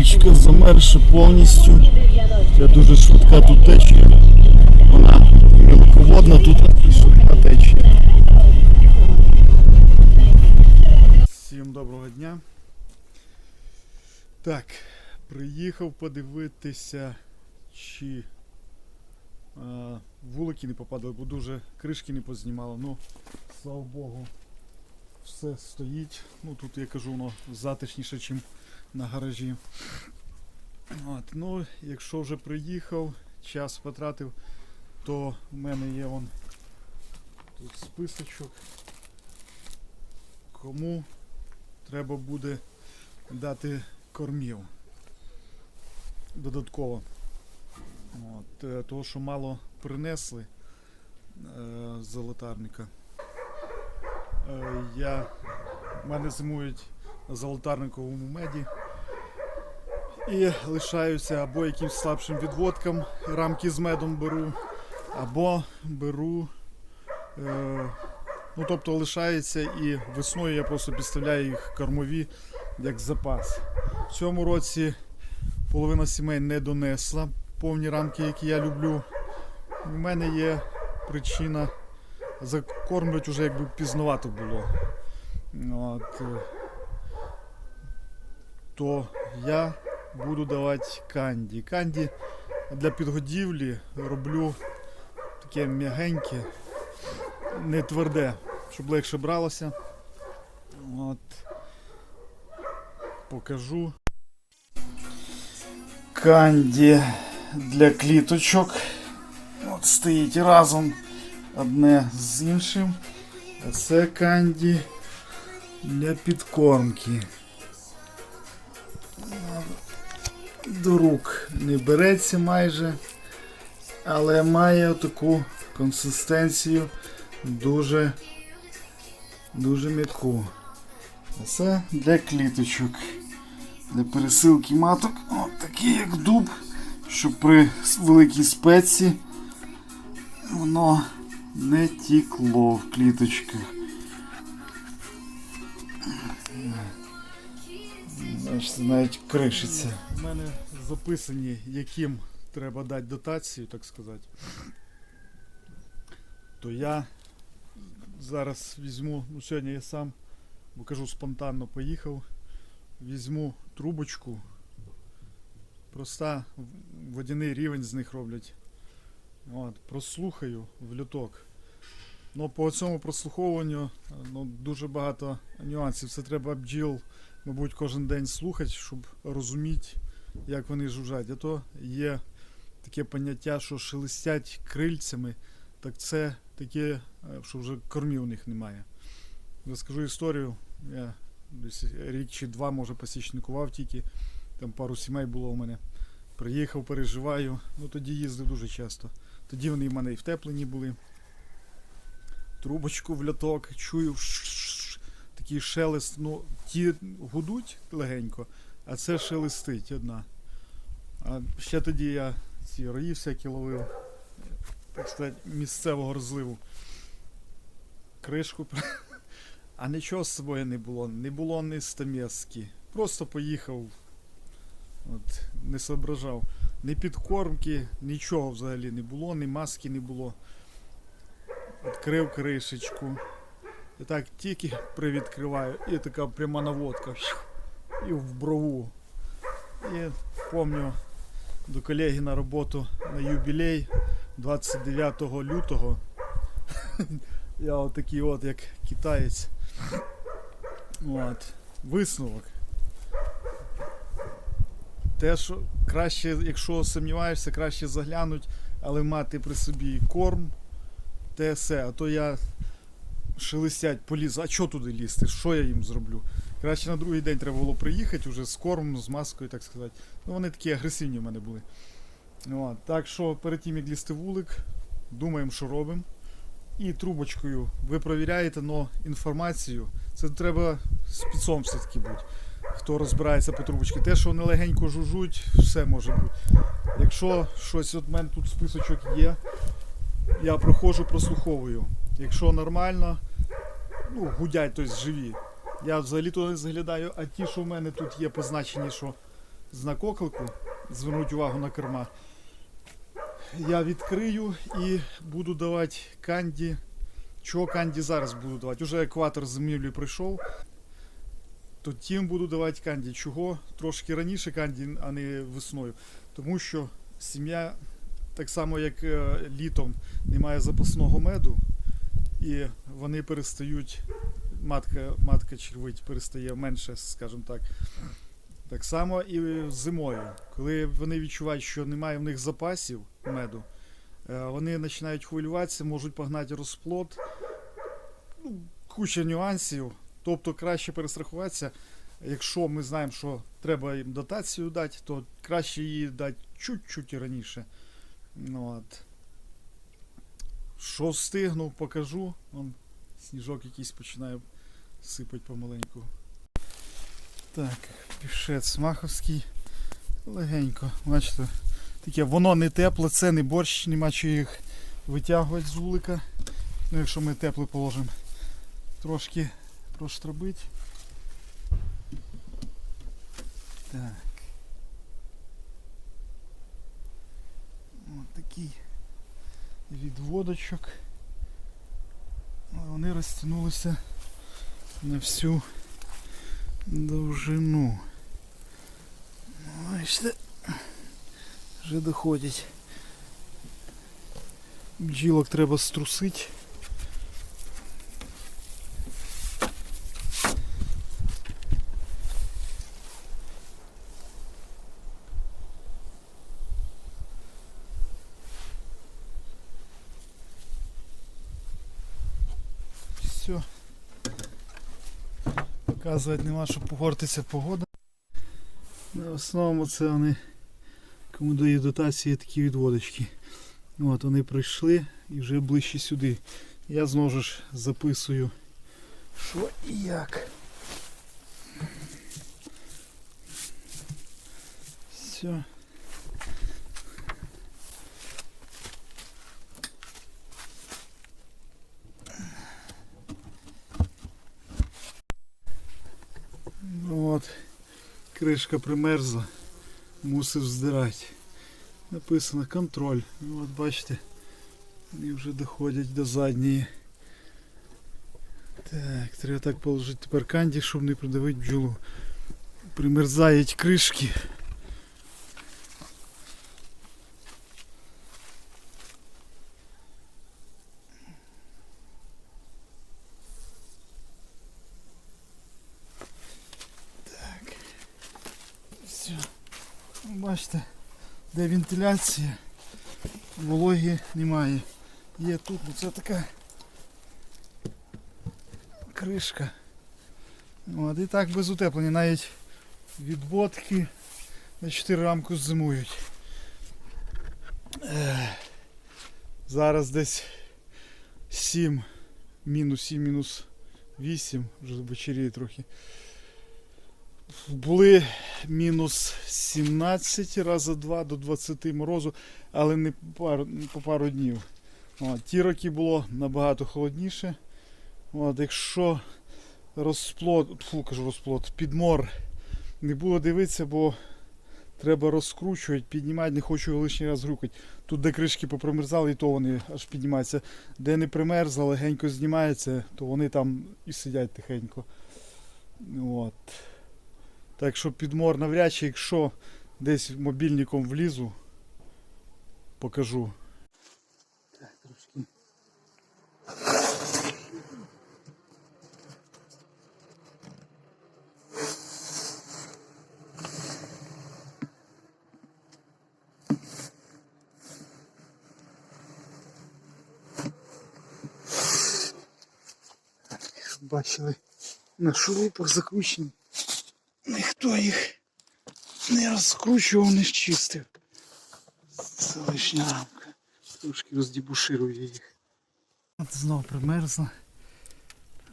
Річка замерзша повністю. Це дуже швидка тут течія. Вона мілководна тут і швидка течія. Всім доброго дня. Так, приїхав подивитися, чи а, вулики не попадали, бо дуже кришки не познімало. Ну, слава Богу, все стоїть. Ну тут я кажу, воно затишніше, ніж на гаражі. От, ну, якщо вже приїхав, час потратив, то в мене є вон тут списочок. Кому треба буде дати кормів додатково. От, е, того, що мало принесли е, золотарника. Е, я, в мене зимують на золотарниковому меді. І лишаюся або якимсь слабшим відводкам, рамки з медом беру, або беру. Е, ну, тобто лишається і весною я просто підставляю їх кормові як запас. В цьому році половина сімей не донесла повні рамки, які я люблю. У мене є причина закормлювати вже якби пізновато було. От, е, то я буду давати канді. Канді для підгодівлі роблю таке м'ягеньке, не тверде, щоб легше бралося. От. Покажу. Канді для кліточок. От стоїть разом одне з іншим. Це канді для підкормки. До рук не береться майже, але має таку консистенцію дуже, дуже м'яку. Це для кліточок. Для пересилки маток. От такий як дуб, щоб при великій спеці воно не тікло в кліточках. Бачите, навіть кришиться. У мене записані, яким треба дати дотацію, так сказати. То я зараз візьму, ну сьогодні я сам, бо кажу, спонтанно поїхав. Візьму трубочку. Проста водяний рівень з них роблять. От, прослухаю в люток. Ну, по цьому прослуховуванню ну, дуже багато нюансів. Це треба бджіл, мабуть, кожен день слухати, щоб розуміти, як вони жужжать. А то є таке поняття, що шелестять крильцями, так це таке, е, що вже кормів у них немає. Розкажу історію. Я рік чи два, може, посічникував тільки. Там пару сімей було у мене. Приїхав, переживаю. Ну тоді їздив дуже часто. Тоді вони в мене і втеплені були. Трубочку в льоток, чую такий шелест. Ну, ті гудуть легенько, а це шелестить одна. А ще тоді я ці рої всякі ловив, так сказати, місцевого розливу. Кришку. А нічого з собою не було. Не було ні стамески. Просто поїхав. От, не соображав. Ні підкормки, нічого взагалі не було, ні маски не було. Відкрив кришечку. І так тільки привідкриваю, і така пряма наводка. І в брову. І помню до колеги на роботу на юбілей 29 лютого. Я отакий от, як китаєць. От. Висновок. Те, що краще, якщо сумніваєшся, краще заглянуть, але мати при собі корм, те все. А то я шелестять поліз, а що туди лізти? Що я їм зроблю? Краще на другий день треба було приїхати вже з кормом, з маскою, так сказати. Ну вони такі агресивні в мене були. От. Так що перед тим як лізти вулик, думаємо, що робимо. І трубочкою ви провіряєте, але інформацію. Це треба спецом все-таки бути. Хто розбирається по трубочці. Те, що вони легенько жужуть, все може бути. Якщо щось, от мене тут списочок є, я проходжу, прослуховую. Якщо нормально, ну, гудять, тобто живі. Я взагалі то не заглядаю, а ті, що в мене тут є позначені, що знак оклику, звернуть увагу на керма. Я відкрию і буду давати канді. Чого канді зараз буду давати? Уже екватор зимівлі прийшов. То тим буду давати канді. Чого? Трошки раніше канді, а не весною. Тому що сім'я, так само як е, літом, не має запасного меду, і вони перестають, матка, матка червить перестає менше, скажімо так. Так само і зимою. Коли вони відчувають, що немає в них запасів меду, е, вони починають хвилюватися, можуть погнати розплод. Ну, куча нюансів. Тобто краще перестрахуватися. Якщо ми знаємо, що треба їм дотацію дати, то краще її дати чуть-чуть раніше. Ну, от. Що встигну, покажу. Вон сніжок якийсь починає сипати помаленьку. Так, пішець маховський. Легенько. Бачите, таке воно не тепле, це не борщ, нема чого їх витягувати з вулика. Ну, якщо ми тепле положимо. Трошки проштробить. Так. Ось такий відводочок. Вони розтягнулися на всю довжину. Бачите, вже доходять. Бджілок треба струсити. Все. Показувати нема, що погортиться погода. В основному це вони, кому дає дотації такі відводочки. От вони прийшли і вже ближче сюди. Я знову ж записую, що і як. Все. Ну От, кришка примерзла, мусив здирати. Написано контроль. Ну, От бачите, вони вже доходять до задньої. Так, треба так положити тепер канді, щоб не придавити бджолу. Примерзають кришки. Бачите, де вентиляція, вологи немає. Є тут, ну це така кришка. От, і так без утеплення, навіть відводки на 4 рамку зимують. Зараз десь 7, мінус 7, мінус 8, вже вечеріє трохи. Були мінус 17 рази 2 до 20 морозу, але не по пару, по пару днів. От, ті роки було набагато холодніше. От, якщо розплод, фу, кажу розплод, підмор не було дивитися, бо треба розкручувати, піднімати, не хочу його лишній раз грукати. Тут де кришки попримерзали, і то вони аж піднімаються. Де не примерзло, легенько знімається, то вони там і сидять тихенько. От. Так що підмор навряд чи, якщо десь мобільником влізу, покажу. Так, трошки. Бачили, на шурупах закручені. Ніхто їх не розкручував, не чистив. Це лишня рамка. Трошки роздібуширую їх. От знову примерзла.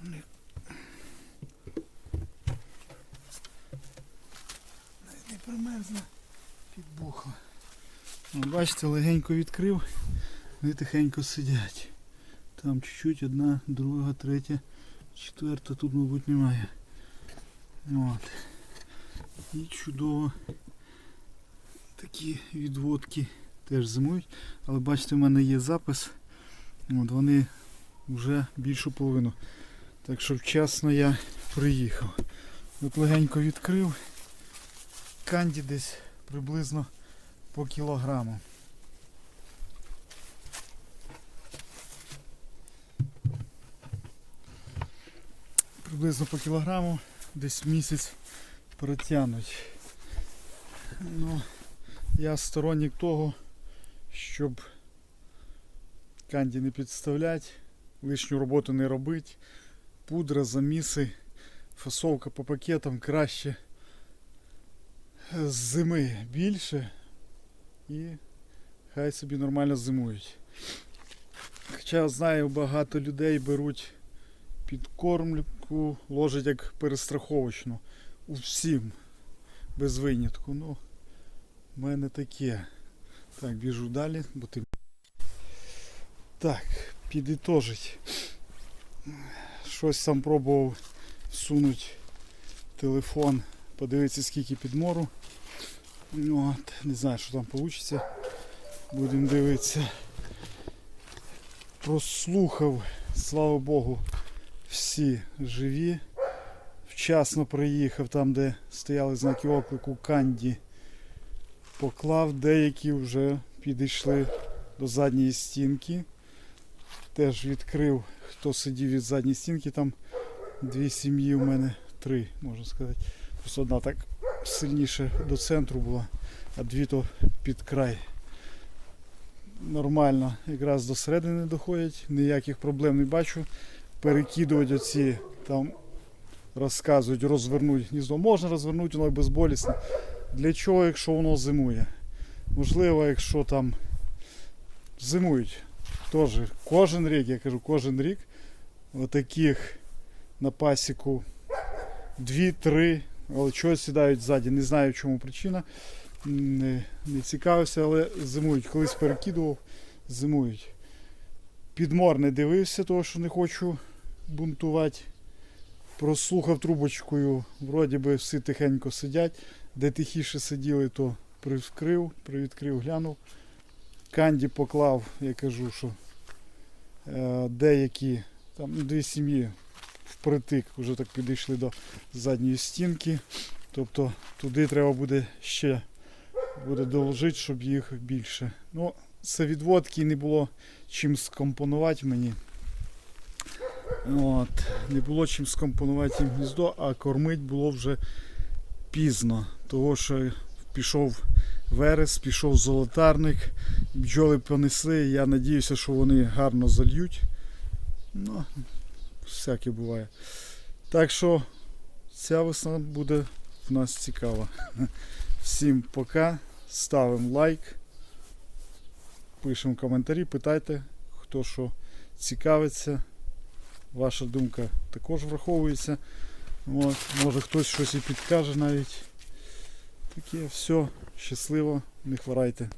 Не- Навіть Не примерзла, підбухла. О, Бачите, легенько відкрив, вони тихенько сидять. Там чуть-чуть одна, друга, третя, четверта, тут, мабуть, немає. От. І чудово такі відводки теж зимують. Але бачите, в мене є запис. От вони вже більшу половину. Так що вчасно я приїхав. От легенько відкрив. Канді десь приблизно по кілограму. Приблизно по кілограму десь місяць протягнуть. Ну, я сторонник того, щоб канді не підставляти, лишню роботу не робити, пудра, заміси, фасовка по пакетам краще з зими більше і хай собі нормально зимують. Хоча знаю, багато людей беруть підкормлюку, ложать як перестраховочну. У всім без винятку. Ну, в мене таке. Так, біжу далі, бо ти. Так, підітожить. Щось сам пробував всунути телефон, подивитися скільки підмору. Ну, От, не знаю, що там вийде. Будемо дивитися. Прослухав, слава Богу, всі живі. Вчасно приїхав там, де стояли знаки оклику Канді. Поклав, деякі вже підійшли до задньої стінки. Теж відкрив, хто сидів від задньої стінки, там дві сім'ї у мене, три, можна сказати. Просто одна так сильніше до центру була, а дві то під край. Нормально, якраз до середини доходять, ніяких проблем не бачу. Перекидувати оці там розказують, розвернути гніздо. Можна розвернути, воно безболісне. Для чого, якщо воно зимує? Можливо, якщо там зимують. Теж кожен рік, я кажу, кожен рік отаких на пасіку 2-3, але чогось сідають ззаді. Не знаю, в чому причина. Не, не цікавився, але зимують. Колись перекидував, зимують. Підмор не дивився, того що не хочу бунтувати. Прослухав трубочкою, вроді би всі тихенько сидять. Де тихіше сиділи, то привкрив, привідкрив, глянув. Канді поклав, я кажу, що е, деякі, там ну, дві сім'ї впритик вже так підійшли до задньої стінки. Тобто туди треба буде ще буде доложити, щоб їх більше. Ну, це відводки не було чим скомпонувати мені. От, не було чим скомпонувати їм гніздо, а кормить було вже пізно. Того, що пішов верес, пішов золотарник, бджоли понесли. Я надіюся, що вони гарно зальють. Ну, всяке буває. Так що ця весна буде в нас цікава. Всім пока. Ставимо лайк. Пишемо коментарі, питайте, хто що цікавиться. Ваша думка також враховується. От, може хтось щось і підкаже навіть. Таке все, щасливо, не хворайте.